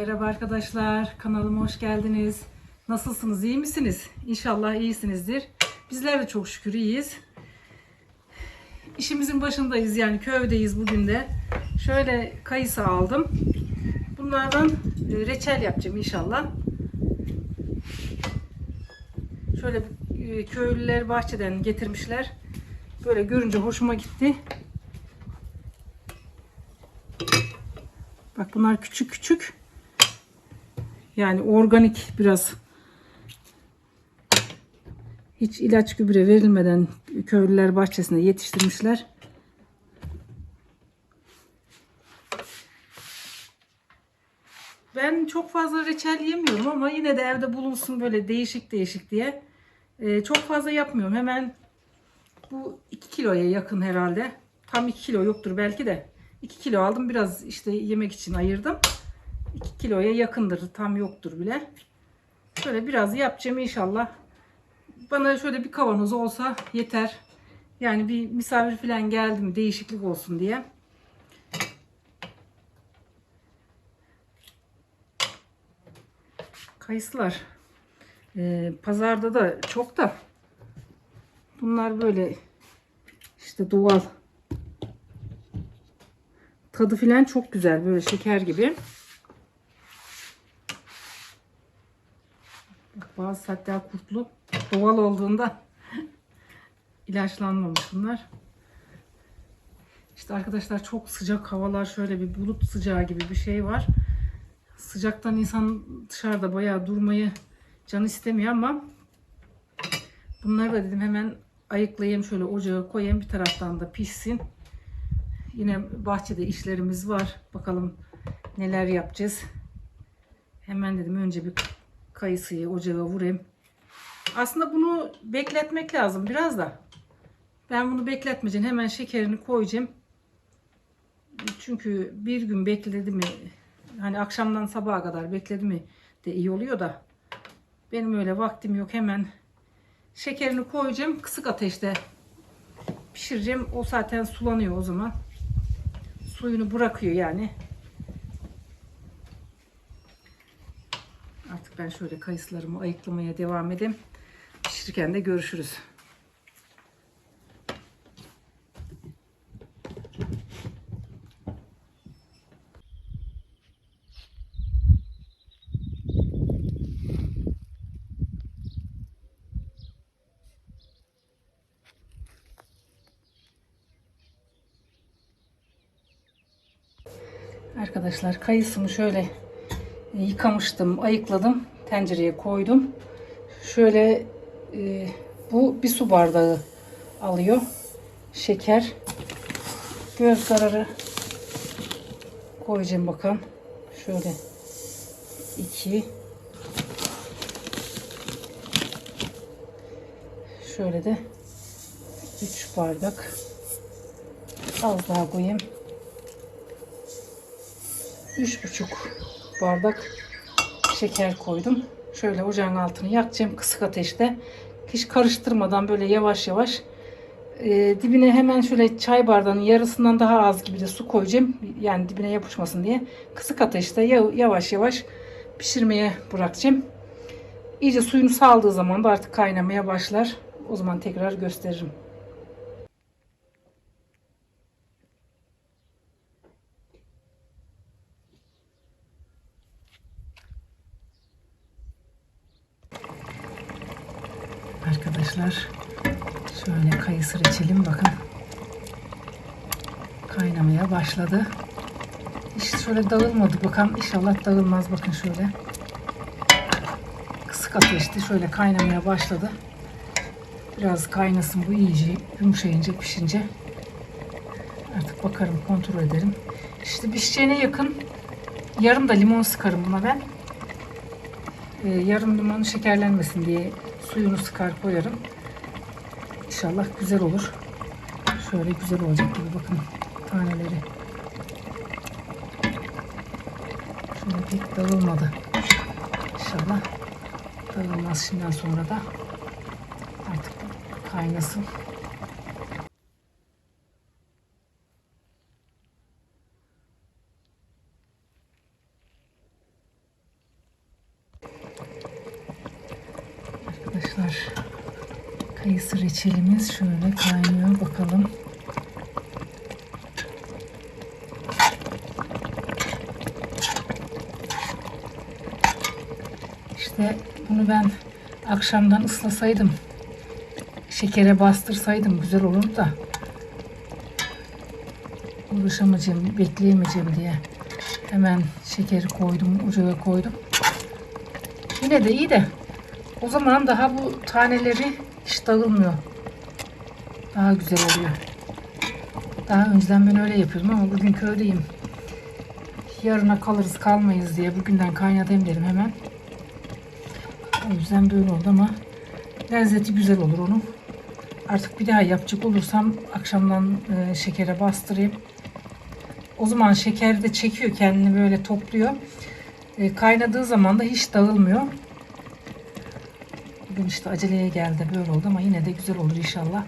Merhaba arkadaşlar, kanalıma hoş geldiniz. Nasılsınız, iyi misiniz? İnşallah iyisinizdir. Bizler de çok şükür iyiyiz. İşimizin başındayız yani köydeyiz bugün de. Şöyle kayısı aldım. Bunlardan e, reçel yapacağım inşallah. Şöyle e, köylüler bahçeden getirmişler. Böyle görünce hoşuma gitti. Bak bunlar küçük küçük. Yani organik biraz. Hiç ilaç gübre verilmeden köylüler bahçesinde yetiştirmişler. Ben çok fazla reçel yemiyorum ama yine de evde bulunsun böyle değişik değişik diye. Ee, çok fazla yapmıyorum. Hemen bu 2 kiloya yakın herhalde. Tam 2 kilo yoktur belki de. 2 kilo aldım. Biraz işte yemek için ayırdım. 2 kiloya yakındır. Tam yoktur bile. Şöyle biraz yapacağım inşallah. Bana şöyle bir kavanoz olsa yeter. Yani bir misafir falan geldi mi değişiklik olsun diye. Kayısılar. Ee, pazarda da çok da bunlar böyle işte doğal tadı filan çok güzel böyle şeker gibi. Bak bazı hatta kurtlu doğal olduğunda ilaçlanmamış bunlar. İşte arkadaşlar çok sıcak havalar şöyle bir bulut sıcağı gibi bir şey var. Sıcaktan insan dışarıda bayağı durmayı can istemiyor ama bunları da dedim hemen ayıklayayım şöyle ocağa koyayım bir taraftan da pişsin. Yine bahçede işlerimiz var. Bakalım neler yapacağız. Hemen dedim önce bir kayısıyı ocağa vurayım. Aslında bunu bekletmek lazım biraz da. Ben bunu bekletmeyeceğim. Hemen şekerini koyacağım. Çünkü bir gün bekledi mi hani akşamdan sabaha kadar bekledi mi de iyi oluyor da benim öyle vaktim yok. Hemen şekerini koyacağım. Kısık ateşte pişireceğim. O zaten sulanıyor o zaman. Suyunu bırakıyor yani. Artık ben şöyle kayısılarımı ayıklamaya devam edeyim. Pişirirken de görüşürüz. Arkadaşlar kayısımı şöyle yıkamıştım, ayıkladım. Tencereye koydum. Şöyle e, bu bir su bardağı alıyor. Şeker. Göz kararı koyacağım bakalım. Şöyle iki şöyle de 3 bardak az daha koyayım. Üç buçuk bardak şeker koydum. Şöyle ocağın altını yakacağım kısık ateşte. Hiç karıştırmadan böyle yavaş yavaş e, dibine hemen şöyle çay bardağının yarısından daha az gibi de su koyacağım. Yani dibine yapışmasın diye. Kısık ateşte yavaş yavaş pişirmeye bırakacağım. İyice suyunu saldığı zaman da artık kaynamaya başlar. O zaman tekrar gösteririm. Arkadaşlar şöyle kayısı reçelim bakın kaynamaya başladı. İşte şöyle dağılmadı bakalım inşallah dağılmaz bakın şöyle. Kısık ateşte şöyle kaynamaya başladı. Biraz kaynasın bu iyice yumuşayınca pişince artık bakarım kontrol ederim. İşte pişeceğine yakın yarım da limon sıkarım buna ben. Ee, yarım limonu şekerlenmesin diye suyunu sıkar koyarım. İnşallah güzel olur. Şöyle güzel olacak gibi bakın taneleri. Şöyle pek dağılmadı. İnşallah dağılmaz şimdiden sonra da artık kaynasın. arkadaşlar. Kayısı reçelimiz şöyle kaynıyor bakalım. İşte bunu ben akşamdan ıslasaydım, şekere bastırsaydım güzel olur da uğraşamayacağım, bekleyemeyeceğim diye hemen şekeri koydum, ocağa koydum. Yine de iyi de o zaman daha bu taneleri hiç dağılmıyor. Daha güzel oluyor. Daha önceden ben öyle yapıyordum ama bugünkü öyleyim. Yarına kalırız kalmayız diye bugünden kaynatayım dedim hemen. O yüzden böyle oldu ama lezzeti güzel olur onun. Artık bir daha yapacak olursam akşamdan e, şekere bastırayım. O zaman şeker de çekiyor kendini böyle topluyor. E, kaynadığı zaman da hiç dağılmıyor. Bugün işte aceleye geldi böyle oldu ama yine de güzel olur inşallah.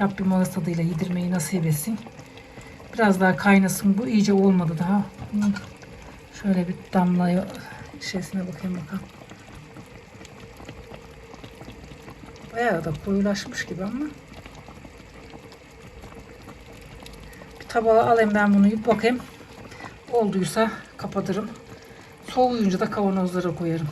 Rabbim ağız tadıyla yedirmeyi nasip etsin. Biraz daha kaynasın bu iyice olmadı daha. Şöyle bir damla şeysine bakayım bakalım. Bayağı da koyulaşmış gibi ama. Bir tabağa alayım ben bunu bir bakayım. Olduysa kapatırım. Soğuyunca da kavanozlara koyarım.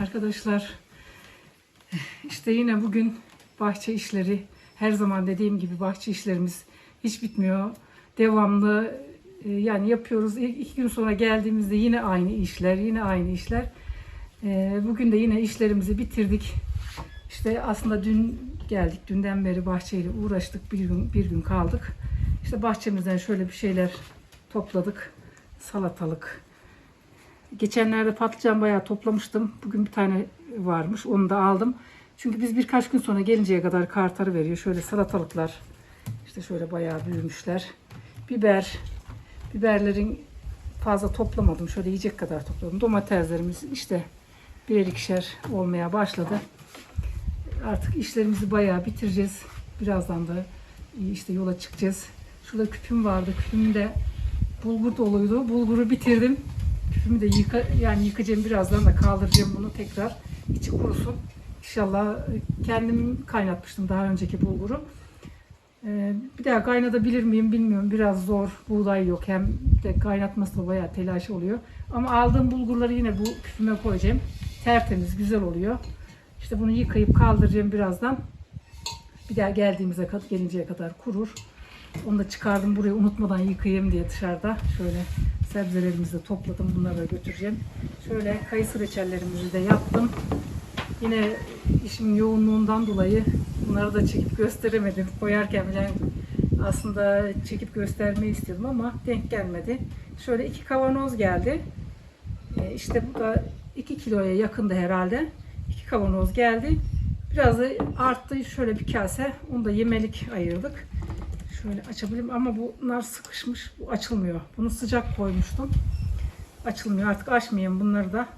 Arkadaşlar işte yine bugün bahçe işleri her zaman dediğim gibi bahçe işlerimiz hiç bitmiyor. Devamlı e, yani yapıyoruz. İki gün sonra geldiğimizde yine aynı işler, yine aynı işler. E, Bugün de yine işlerimizi bitirdik. İşte aslında dün geldik. Dünden beri bahçeyle uğraştık. Bir gün, bir gün kaldık. İşte bahçemizden şöyle bir şeyler topladık. Salatalık. Geçenlerde patlıcan bayağı toplamıştım. Bugün bir tane varmış. Onu da aldım. Çünkü biz birkaç gün sonra gelinceye kadar kartarı veriyor. Şöyle salatalıklar. işte şöyle bayağı büyümüşler. Biber. Biberlerin fazla toplamadım. Şöyle yiyecek kadar topladım. Domateslerimiz işte birer ikişer olmaya başladı. Artık işlerimizi bayağı bitireceğiz. Birazdan da işte yola çıkacağız. Şurada küpüm vardı. Küpüm de bulgur doluydu. Bulguru bitirdim. Küpümü de yıka, yani yıkayacağım birazdan da kaldıracağım bunu tekrar. İçi kurusun. İnşallah kendim kaynatmıştım daha önceki bulguru. Ee, bir daha kaynatabilir miyim bilmiyorum. Biraz zor. Buğday yok. Hem de kaynatması da bayağı telaş oluyor. Ama aldığım bulgurları yine bu küpüme koyacağım. Tertemiz, güzel oluyor. İşte bunu yıkayıp kaldıracağım birazdan. Bir daha geldiğimize kadar, gelinceye kadar kurur. Onu da çıkardım buraya unutmadan yıkayayım diye dışarıda. Şöyle sebzelerimizi de topladım. Bunları da götüreceğim. Şöyle kayısı reçellerimizi de yaptım. Yine işimin yoğunluğundan dolayı bunları da çekip gösteremedim. Koyarken bile aslında çekip göstermeyi istiyordum ama denk gelmedi. Şöyle iki kavanoz geldi. Ee, işte bu da 2 kiloya yakındı herhalde. İki kavanoz geldi. Biraz da arttı. Şöyle bir kase. Onu da yemelik ayırdık. Şöyle açabilirim ama bunlar sıkışmış. Bu açılmıyor. Bunu sıcak koymuştum. Açılmıyor. Artık açmayayım bunları da.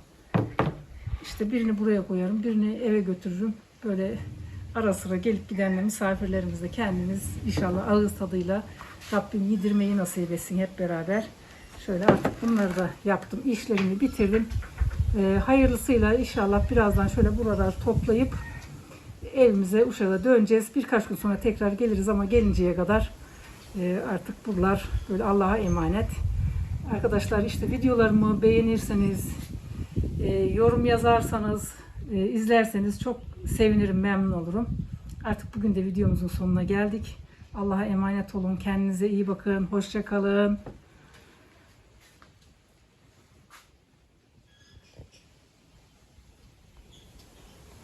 İşte birini buraya koyarım. Birini eve götürürüm. Böyle ara sıra gelip gidenle misafirlerimize kendimiz inşallah ağız tadıyla Rabbim yedirmeyi nasip etsin hep beraber. Şöyle artık bunları da yaptım. İşlerimi bitirdim. Ee, hayırlısıyla inşallah birazdan şöyle buraları toplayıp evimize Uşak'a döneceğiz. Birkaç gün sonra tekrar geliriz ama gelinceye kadar e, artık buralar böyle Allah'a emanet. Arkadaşlar işte videolarımı beğenirseniz, e, yorum yazarsanız, e, izlerseniz çok sevinirim, memnun olurum. Artık bugün de videomuzun sonuna geldik. Allah'a emanet olun. Kendinize iyi bakın. Hoşça kalın.